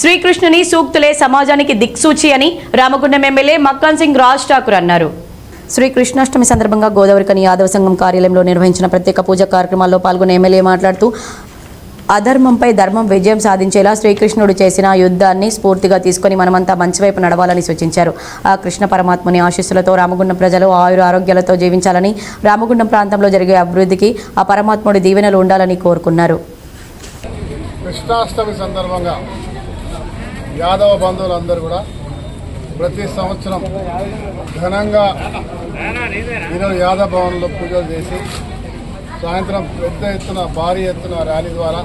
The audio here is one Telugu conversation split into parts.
శ్రీకృష్ణుని సూక్తులే సమాజానికి దిక్సూచి అని రామగుండం ఎమ్మెల్యే మక్కాన్ సింగ్ రాజ్ ఠాకూర్ అన్నారు. శ్రీ కృష్ణాష్టమి సందర్భంగా గోదావరికని యాదవ సంఘం కార్యాలయంలో నిర్వహించిన ప్రత్యేక పూజ కార్యక్రమాల్లో పాల్గొన్న ఎమ్మెల్యే మాట్లాడుతూ అధర్మంపై ధర్మం విజయం సాధించేలా శ్రీకృష్ణుడు చేసిన యుద్ధాన్ని స్ఫూర్తిగా తీసుకొని మనమంతా మంచివైపు నడవాలని సూచించారు. ఆ కృష్ణ పరమాత్ముని ఆశీస్సులతో రామగుండం ప్రజలు ఆయుర ఆరోగ్యాలతో జీవించాలని రామగుండం ప్రాంతంలో జరిగే అభివృద్ధికి ఆ పరమాత్ముడి దీవెనలు ఉండాలని కోరుకున్నారు. కృష్ణాష్టమి సందర్భంగా యాదవ బంధువులందరూ కూడా ప్రతి సంవత్సరం ఘనంగా ఈరోజు యాదవ భవన్లో పూజలు చేసి సాయంత్రం పెద్ద ఎత్తున భారీ ఎత్తున ర్యాలీ ద్వారా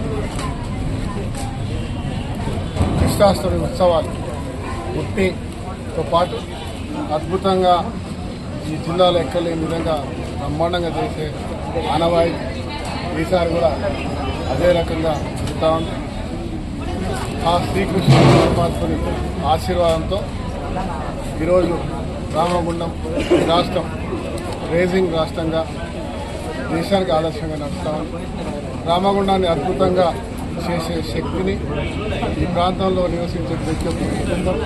కృష్ణాష్టమి ఉత్సవాలు పుట్టితో పాటు అద్భుతంగా ఈ జిల్లాలో ఎక్కలేని విధంగా బ్రహ్మాండంగా చేసే ఆనవాయి ఈసారి కూడా అదే రకంగా చెప్తా ఉంది. ఆ శ్రీకృష్ణ పరమాత్ముని ఆశీర్వాదంతో ఈరోజు రామగుండం రాష్ట్రం రేజింగ్ రాష్ట్రంగా దేశానికి ఆదర్శంగా నడుస్తాం రామగుండాన్ని అద్భుతంగా చేసే శక్తిని ఈ ప్రాంతంలో నివసించే ప్రతి ఒక్క కుటుంబం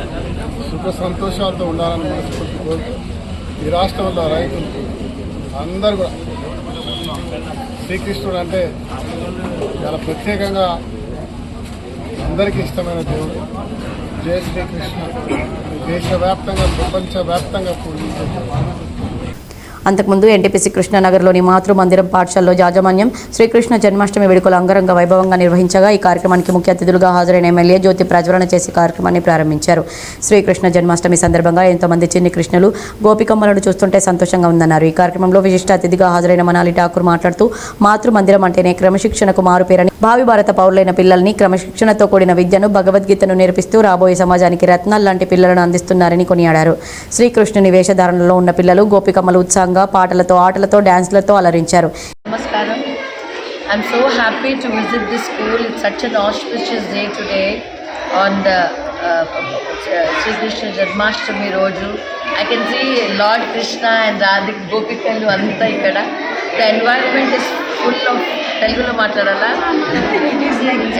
సుఖ సంతోషాలతో ఉండాలని మనస్ఫూర్తి కోరుతూ ఈ రాష్ట్రంలో రైతులు అందరూ కూడా శ్రీకృష్ణుడు అంటే చాలా ప్రత్యేకంగా అందరికీ ఇష్టమైన దేవుడు జయ శ్రీకృష్ణ దేశవ్యాప్తంగా ప్రపంచవ్యాప్తంగా పూజించే దేవుడు. అంతకుముందు ఎన్టీపీసీ కృష్ణానగర్లోని మాతృ మందిరం పాఠశాలలో యాజమాన్యం శ్రీకృష్ణ జన్మాష్టమి వేడుకలు అంగరంగ వైభవంగా నిర్వహించగా ఈ కార్యక్రమానికి ముఖ్య అతిథులుగా హాజరైన ఎమ్మెల్యే జ్యోతి ప్రజ్వలన చేసి కార్యక్రమాన్ని ప్రారంభించారు. శ్రీకృష్ణ జన్మాష్టమి సందర్భంగా ఎంతోమంది చిన్ని కృష్ణులు గోపికమ్మలను చూస్తుంటే సంతోషంగా ఉందన్నారు. ఈ కార్యక్రమంలో విశిష్ట అతిథిగా హాజరైన మనాలి ఠాకూర్ మాట్లాడుతూ మాతృ మందిరం అంటేనే క్రమశిక్షణకు మారుపేరని భావి భారత పౌరులైన పిల్లల్ని క్రమశిక్షణతో కూడిన విద్యను భగవద్గీతను నేర్పిస్తూ రాబోయే సమాజానికి రత్నాలు లాంటి పిల్లలను అందిస్తున్నారని కొనియాడారు. శ్రీకృష్ణుని వేషధారణలో ఉన్న పిల్లలు గోపికమ్మలు ఉత్సాహంగా ఆనందంగా పాటలతో ఆటలతో డ్యాన్స్లతో అలరించారు. నమస్కారం. I'm so happy to visit the school such an auspicious day today on the Shri Krishna Janmashtami రోజు I can see lord Krishna and Radhika గోపికలు అంతా ఇక్కడ. ద ఎన్వైరన్మెంట్ స్కూల్లో తెలుగులో మాట్లాడాలా?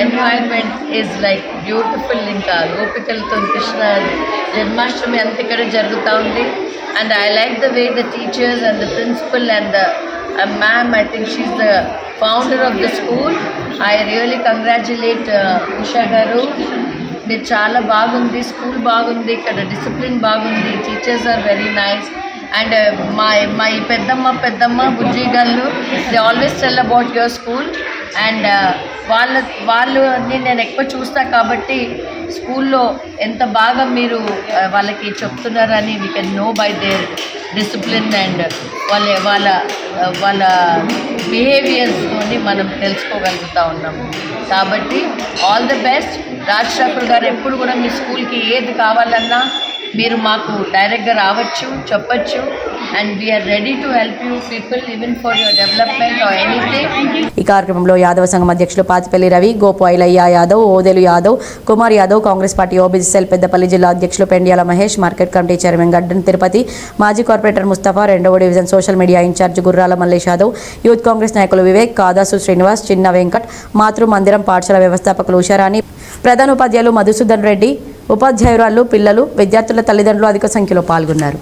ఎన్వైర్న్మెంట్ ఈజ్ లైక్ బ్యూటిఫుల్ ఇంకా గోపికలతో కృష్ణ జన్మాష్టమి అంత ఇక్కడ జరుగుతూ ఉంది. And I like the way the teachers and the principal and the ma'am I think she the founder of the school I really congratulate Usha గారు మీరు చాలా బాగుంది స్కూల్ బాగుంది ఇక్కడ డిసిప్లిన్ బాగుంది teachers are very nice and మా మా ఈ పెద్దమ్మ పెద్దమ్మ బుజ్జి గారు they always tell about your school and వాళ్ళ వాళ్ళు నేను ఎక్కువ చూస్తా కాబట్టి స్కూల్లో ఎంత బాగా మీరు uh, వాళ్ళకి చెప్తున్నారని we can know by their discipline and వాళ్ళ వాళ్ళ uh, వాళ్ళ బిహేవియర్స్తోని మనం తెలుసుకోగలుగుతూ ఉన్నాము కాబట్టి all the best Raj Thakur గారు ఎప్పుడు కూడా మీ స్కూల్కి ఏది కావాలన్నా మీరు మాకు డైరెక్ట్గా రావచ్చు చెప్పచ్చు and we are ready to help you people even for your development or anything ఈ కార్యక్రమంలో యాదవ సంఘం అధ్యక్షులు Patipalli Ravi Gopu Ailaiah Yadav Odelu Yadav Kumar Yadav Congress party OBC cell Peddapalli జిల్లా అధ్యక్షులు Pendiyala Mahesh market committee chairman Gaddan Tirupati మాజీ కార్పొరేటర్ ముస్తఫా రెండవ డివిజన్ సోషల్ మీడియా ఇన్ఛార్జ్ గుర్రాల మల్లేష్ యాదవ్ యూత్ కాంగ్రెస్ నాయకులు వివేక్ కాదాసు శ్రీనివాస్ చిన్న వెంకట్ మాతృ మందిరం పాఠశాల వ్యవస్థాపకులు ఉషారాణి ప్రధాన ఉపాధ్యాయులు మధుసూదన్ రెడ్డి ఉపాధ్యాయురాలు పిల్లలు విద్యార్థుల తల్లిదండ్రులు అధిక సంఖ్యలో పాల్గొన్నారు.